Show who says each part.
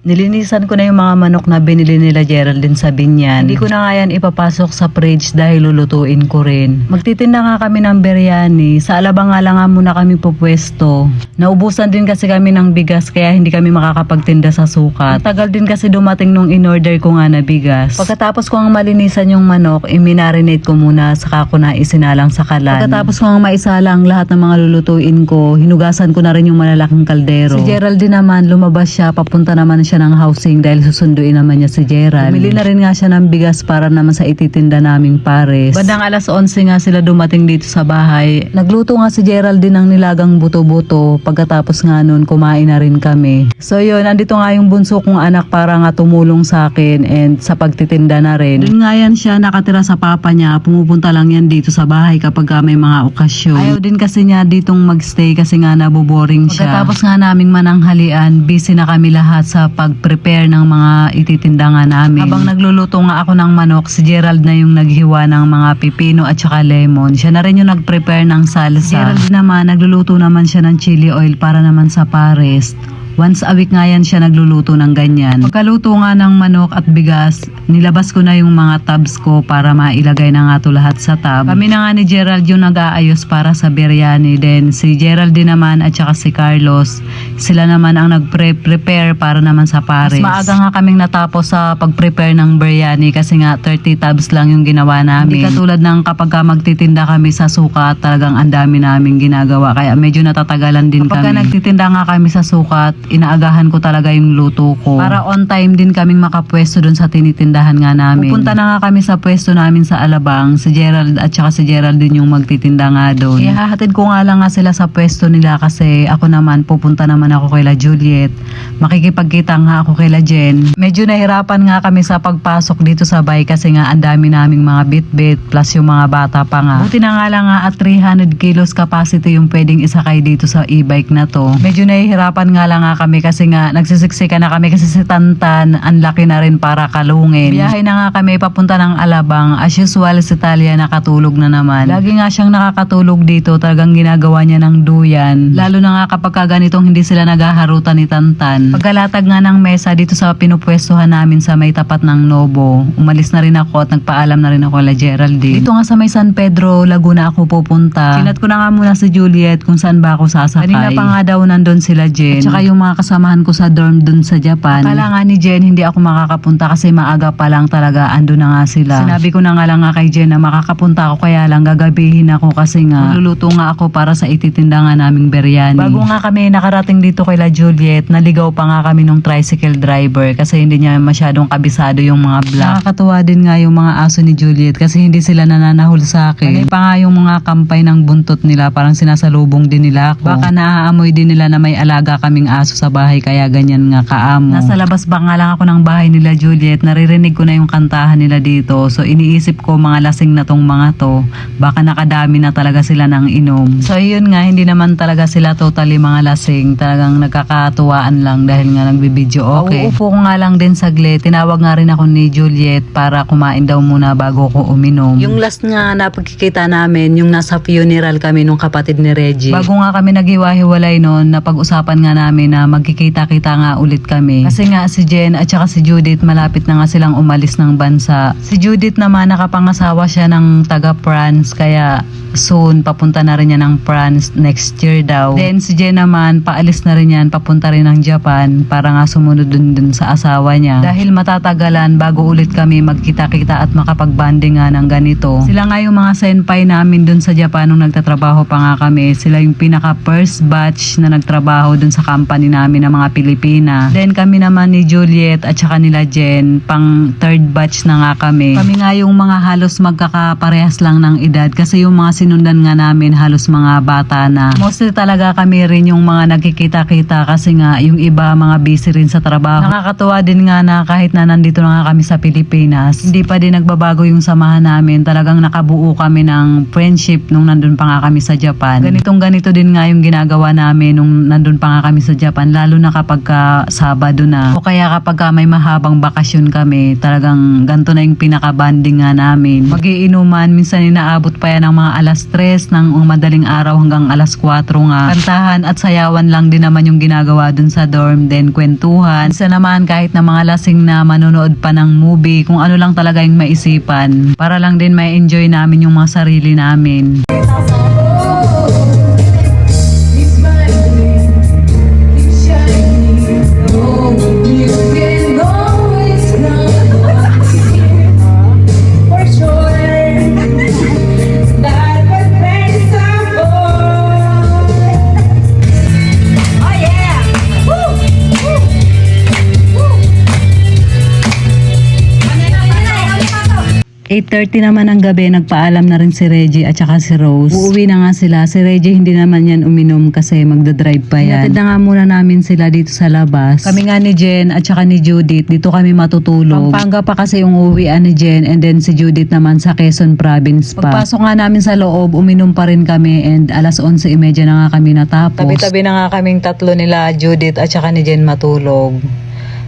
Speaker 1: Nilinisan ko na yung mga manok na binili nila Geraldine sa binyan. Hindi ko na nga yan ipapasok sa fridge dahil lulutuin ko rin. Magtitinda nga kami ng biryani. Sa alabang nga lang nga muna kami pupwesto. Naubusan din kasi kami ng bigas kaya hindi kami makakapagtinda sa sukat. Tagal din kasi dumating nung in-order ko nga na bigas. Pagkatapos ko ang malinisan yung manok, i-marinate ko muna saka ko na isinalang sa kalan. Pagkatapos ko ang maisalang lahat ng mga lulutuin ko, hinugasan ko na rin yung malalaking kaldero. Si Geraldine naman, lumabas siya, papunta naman siya ng housing dahil susunduin naman niya si Gerald. Bumili na rin nga siya ng bigas para naman sa ititinda naming pares. Bandang alas 11 nga sila dumating dito sa bahay. Nagluto nga si Gerald din ng nilagang buto-buto. Pagkatapos nga nun, kumain na rin kami. So yun, andito nga yung bunso kong anak para nga tumulong sa akin and sa pagtitinda na rin. Doon nga yan siya nakatira sa papa niya. Pumupunta lang yan dito sa bahay kapag ka may mga okasyon. Ayaw din kasi niya ditong magstay kasi nga naboboring siya. Pagkatapos nga naming mananghalian, busy na kami lahat sa pag-prepare ng mga ititinda nga namin. Habang nagluluto nga ako ng manok, si Gerald na yung naghiwa ng mga pipino at saka lemon. Siya na rin yung nag-prepare ng salsa. Si Gerald naman, nagluluto naman siya ng chili oil para naman sa pares. Once a week nga yan siya nagluluto ng ganyan. Pagkaluto nga ng manok at bigas, nilabas ko na yung mga tabs ko para mailagay na nga to lahat sa tab. Kami na nga ni Gerald yung nag-aayos para sa biryani. Then si Gerald din naman at saka si Carlos, sila naman ang nag-prepare para naman sa pares. Mas maaga nga kaming natapos sa pag-prepare ng biryani kasi nga 30 tabs lang yung ginawa namin. Hindi katulad ng kapag ka magtitinda kami sa sukat, talagang ang dami namin ginagawa. Kaya medyo natatagalan din
Speaker 2: Kapag ka
Speaker 1: kami. nagtitinda nga kami sa sukat, inaagahan ko talaga yung luto ko. Para on time din kaming makapwesto dun sa tinitindahan nga namin. Pupunta na nga kami sa pwesto namin sa Alabang. Si Gerald at saka si Gerald din yung magtitinda nga doon. Ihahatid ko nga lang nga sila sa pwesto nila kasi ako naman pupunta naman ako kay La Juliet. Makikipagkita nga ako kay La Jen. Medyo nahirapan nga kami sa pagpasok dito sa bay kasi nga ang dami naming mga bit-bit plus yung mga bata pa nga. Buti na nga lang nga at 300 kilos capacity yung pwedeng isakay dito sa e-bike na to. Medyo nahihirapan nga lang nga kami kasi nga nagsisiksika na kami kasi si Tantan ang laki na rin para kalungin. Biyahe na nga kami papunta ng Alabang. As usual si Talia nakatulog na naman. Lagi nga siyang nakakatulog dito talagang ginagawa niya ng duyan. Lalo na nga kapag ka ganitong hindi sila naghaharutan ni Tantan. Pagkalatag nga ng mesa dito sa pinupwestuhan namin sa may tapat ng Nobo, umalis na rin ako at nagpaalam na rin ako kay Geraldine. Dito nga sa may San Pedro, Laguna ako pupunta. Sinat ko na nga muna si Juliet kung saan ba ako sasakay. Kanina pa nga daw nandun sila Jen. At saka yung mga kasamahan ko sa dorm dun sa Japan. Akala nga ni Jen hindi ako makakapunta kasi maaga pa lang talaga ando na nga sila. Sinabi ko na nga lang nga kay Jen na makakapunta ako kaya lang gagabihin ako kasi nga luluto nga ako para sa ititinda nga naming biryani. Bago nga kami nakarating dito kay La Juliet, naligaw pa nga kami nung tricycle driver kasi hindi niya masyadong kabisado yung mga black. Nakakatuwa din nga yung mga aso ni Juliet kasi hindi sila nananahol sa akin. Panay pa nga yung mga kampay ng buntot nila parang sinasalubong din nila ako. Baka naaamoy din nila na may alaga kaming aso sa bahay kaya ganyan nga kaamo. Nasa labas ba nga lang ako ng bahay nila Juliet, naririnig ko na yung kantahan nila dito. So iniisip ko mga lasing na tong mga to, baka nakadami na talaga sila ng inom. So yun nga, hindi naman talaga sila totally mga lasing. Talagang nagkakatuwaan lang dahil nga nagbibideo okay. Uupo ko nga lang din saglit. Tinawag nga rin ako ni Juliet para kumain daw muna bago ko uminom. Yung last nga na pagkikita namin, yung nasa funeral kami nung kapatid ni Reggie. Bago nga kami naghiwa-hiwalay noon, napag-usapan nga namin na magkikita-kita nga ulit kami. Kasi nga si Jen at saka si Judith malapit na nga silang umalis ng bansa. Si Judith naman nakapangasawa siya ng taga France kaya soon papunta na rin yan ng France next year daw. Then si Jen naman paalis na rin yan papunta rin ng Japan para nga sumunod dun, dun sa asawa niya. Dahil matatagalan bago ulit kami magkita-kita at makapag-banding nga ng ganito. Sila nga yung mga senpai namin dun sa Japan nung nagtatrabaho pa nga kami. Sila yung pinaka first batch na nagtrabaho dun sa company namin ng mga Pilipina. Then kami naman ni Juliet at saka nila Jen, pang third batch na nga kami. Kami nga yung mga halos magkakaparehas lang ng edad kasi yung mga sinundan nga namin halos mga bata na. Mostly talaga kami rin yung mga nagkikita-kita kasi nga yung iba mga busy rin sa trabaho. Nakakatuwa din nga na kahit na nandito na nga kami sa Pilipinas, hindi pa din nagbabago yung samahan namin. Talagang nakabuo kami ng friendship nung nandun pa nga kami sa Japan. Ganitong ganito din nga yung ginagawa namin nung nandun pa nga kami sa Japan maisipan lalo na kapag ka Sabado na. O kaya kapag ka may mahabang bakasyon kami talagang ganto na yung pinaka-banding nga namin. Magiinuman minsan inaabot pa yan ng mga alas 3 ng madaling araw hanggang alas 4 nga. Kantahan at sayawan lang din naman yung ginagawa dun sa dorm then kwentuhan. Isa naman kahit na mga lasing na manonood pa ng movie kung ano lang talaga yung maisipan. Para lang din may enjoy namin yung mga sarili namin.
Speaker 2: Oh
Speaker 1: 8.30 naman ng gabi, nagpaalam na rin si Reggie at saka si Rose. Uuwi na nga sila. Si Reggie hindi naman yan uminom kasi magdadrive pa yan. Hinatid na nga muna namin sila dito sa labas. Kami nga ni Jen at saka ni Judith, dito kami matutulog. Pampanga pa kasi yung uuwian ni Jen and then si Judith naman sa Quezon Province pa. Pagpasok nga namin sa loob, uminom pa rin kami and alas 11.30 na nga kami natapos. Tabi-tabi na nga kaming tatlo nila, Judith at saka ni Jen matulog.